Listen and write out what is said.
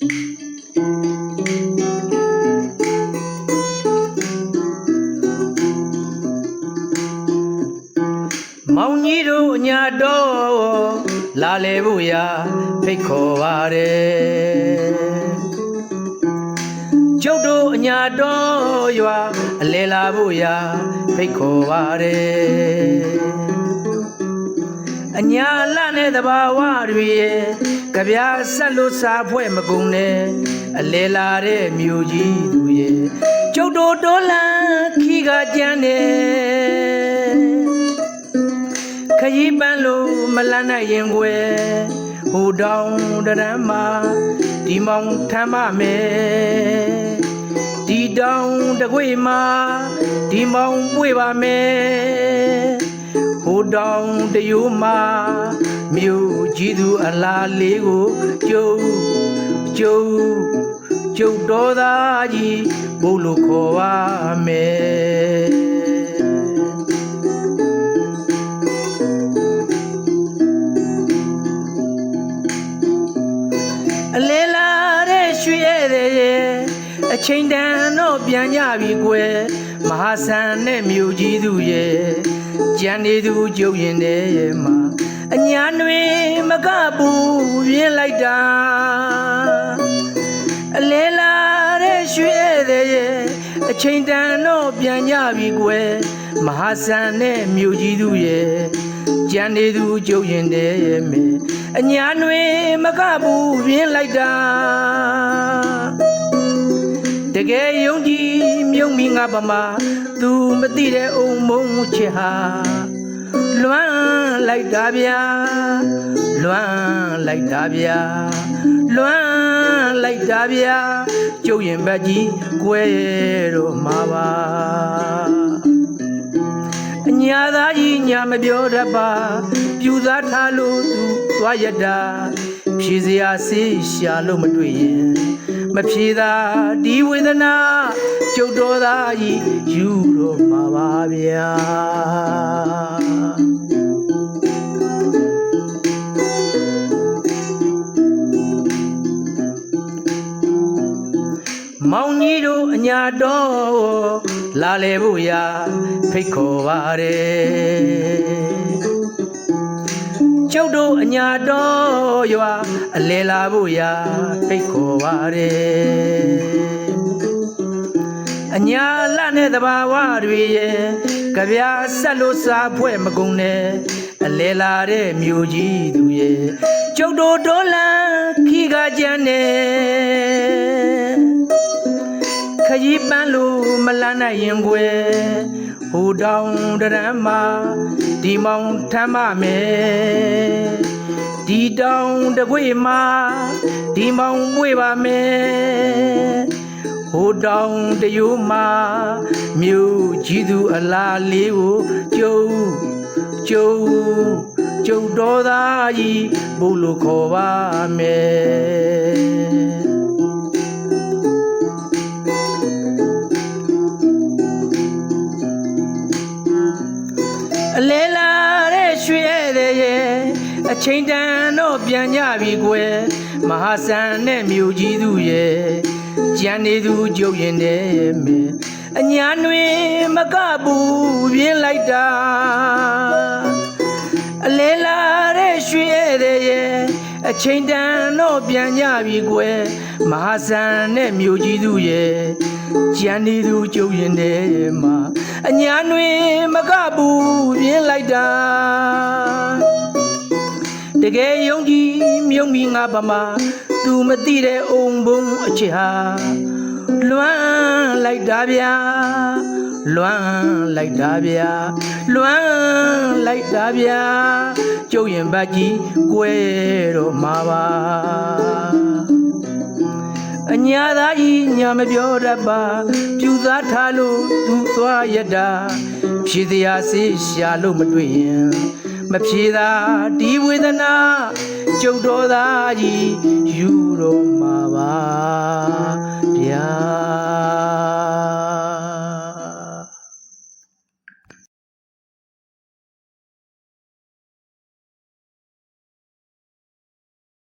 မောင်ကြီးတို့အညာတော်လာလေဖို့ရာဖိတ်ခေါ်ပါတယ်ကျုပ်တို့အညာတော်ရွာအလဲလာဖို့ရာဖိတ်ခေါ်ပါတယ်အညာလနဲ့တဘာဝတွေရဲ့ ကြပြားဆက်လို့စားဖွဲ့မကုန်နဲ့အလဲလာတဲ့မြို့ကြီးသူရဲ့ကျုပ်တို့တော်လန်ခီကကြမ်းတယ်ခရီးပန်းလို့မလန်းနိုင်ရင်ွယ်ဟိုတောင်တရမ်းမှာဒီမောင်ထမ်းမမယ်ဒီတောင်တကွေမှာဒီမောင်ပွေပါမယ်ဟိုတောင်တယိုးမှာ မြို့ကြီးသူအလားလေးကိုကျုပ်ကျုပ်ကျုပ်တော်သားကြီးဘုလို့ခေါ်ပါမယ်အလဲလာတဲ့ရွှေရဲ့ရဲ့အချိန်တန်တော့ပြန်ကြပြီကွယ်မဟာဆန်နဲ့မြို့ကြီးသူရဲ့ကြံနေသူကျုပ်ရင်တဲ့ရဲ့မှာ အညာတွေမကပူပြင်းလိုက်တာအလဲလာတဲ့ရွှေရဲ့ရဲ့အချိန်တန်တော့ပြန်ကြပြီကွယ်မဟာဆန်နဲ့မြို့ကြီးသူရဲ့ကြံနေသူကျုပ်ရင်တဲ့ရဲ့မေအညာတွေမကဘူးပြင်းလိုက်တာတကယ်ယုံကြည်မြုံမိငါပမာသူမသိတဲ့အုံမုံချစ်ဟာ လွမ်းလိုက်တာဗျာလွမ်းလိုက်တာဗျာလွမ်းလိုက်တာဗျာကျုပ်ရင်ဘက်ကြီးကွဲတော့မှာပါအညာသားကြီးညာမပြောတတ်ပါပြူသားထားလို့သူသွားရတာဖြေစရာစေးရှာလို့မတွေ့ရင်မဖြေသာဒီဝေဒနာကျုပ်တော်သားကြီးယူတော့မှာပါဗျာ မောင်ကြီးတို့အညာတော်လာလေဖို့ရာဖိတ်ခေါ်ပါတယ်ကျုပ်တို့အညာတော်ရွာအလဲလာဖို့ရာဖိတ်ခေါ်ပါတယ်အညာလနဲ့တဘာဝတွေရဲ့ကြပြားဆက်လို့စားဖွဲ့မကုန်နဲ့အလဲလာတဲ့မြို့ကြီးသူရဲ့ကျုပ်တို့တော်လန်ခီကကြမ်းနဲ့ ခရီးပန်းလို့မလန်းနိုင်ရင်ွယ်ဟိုတောင်တရမ်းမှာဒီမောင်ထမ်းမမယ်ဒီတောင်တကွေမှာဒီမောင်ပွေပါမယ်ဟိုတောင်တယိုးမှာမြို့ကြီးသူအလားလေးကိုကျုပ်ကျုပ်ကျုပ်တော်သားကြီးဘုလို့ခေါ်ပါမယ် ချိန်တန်တော့ပြန်ကြပြီကွယ်မဟာဆန်နဲ့မြို့ကြီးသူရဲ့ကြံနေသူကျုပ်ရင်တဲ့မေအညာတွေမကဘူးပြင်းလိုက်တာအလဲလာတဲ့ရွှေရဲ့ရဲ့အချိန်တန်တော့ပြန်ကြပြီကွယ်မဟာဆန်နဲ့မြို့ကြီးသူရဲ့ကြံနေသူကျုပ်ရင်တဲ့မှာအညာတွေမကဘူးပြင်းလိုက်တာ တကယ်ယုံကြည်မြုံမိငါပမာသူမသိတဲ့အုံဘုံအချစ်ဟာလွမ်းလိုက်တာဗျာလွမ်းလိုက်တာဗျာလွမ်းလိုက်တာဗျာကျုပ်ရင်ဘတ်ကြီးကွဲတော့မှာပါအညာသားကြီးညာမပြောတတ်ပါပြူသားထားလို့သူသွားရတာဖြေတရားစေးရှာလို့မတွေ့ရင် မဖြေသာဒီဝေဒနာကျုပ်တော်သားကြီးယူတော့မှာပါဗျာ